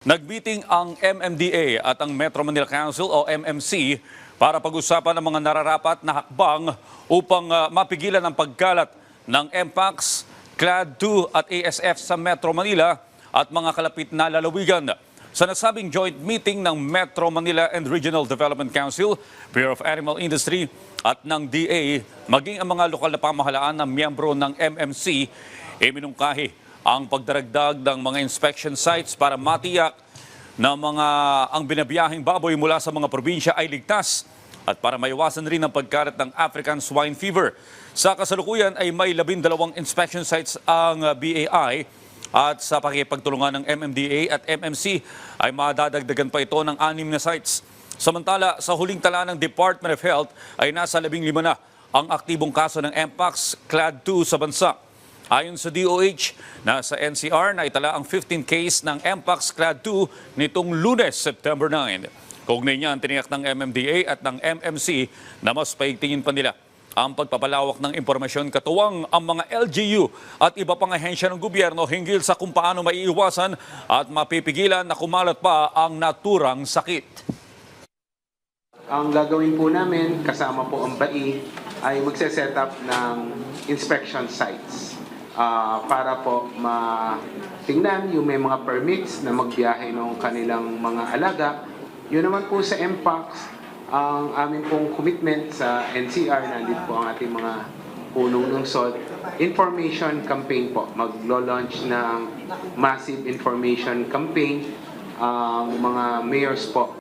Nagmeeting ang MMDA at ang Metro Manila Council o MMC para pag-usapan ang mga nararapat na hakbang upang ah, mapigilan ang pagkalat ng MPAX, CLAD 2 at ASF sa Metro Manila at mga kalapit na lalawigan. Sa nasabing joint meeting ng Metro Manila and Regional Development Council, Bureau of Animal Industry at ng DA, maging ang mga lokal na pamahalaan na miyembro ng MMC, e minungkahi ang pagdaragdag ng mga inspection sites para matiyak na mga ang binabiyahing baboy mula sa mga probinsya ay ligtas at para maiwasan rin ang pagkarat ng African swine fever. Sa kasalukuyan ay may labindalawang inspection sites ang BAI at sa pakipagtulungan ng MMDA at MMC ay madadagdagan pa ito ng anim na sites. Samantala, sa huling tala ng Department of Health ay nasa labing lima na ang aktibong kaso ng MPAX Clad 2 sa bansa. Ayon sa DOH, nasa NCR na itala ang 15 case ng MPAX Clad 2 nitong lunes, September 9. Kaugnay niya ang tiniyak ng MMDA at ng MMC na mas paigtingin pa nila ang pagpapalawak ng impormasyon katuwang ang mga LGU at iba pang ahensya ng gobyerno hinggil sa kung paano maiiwasan at mapipigilan na kumalat pa ang naturang sakit. Ang gagawin po namin, kasama po ang BAI, ay magse-set up ng inspection sites ah, para po matingnan yung may mga permits na magbiyahe ng kanilang mga alaga. Yun naman po sa MPAX, ang aming pong commitment sa NCR, nandito po ang ating mga punong lungsod, information campaign po. Maglo-launch ng massive information campaign ang mga mayors po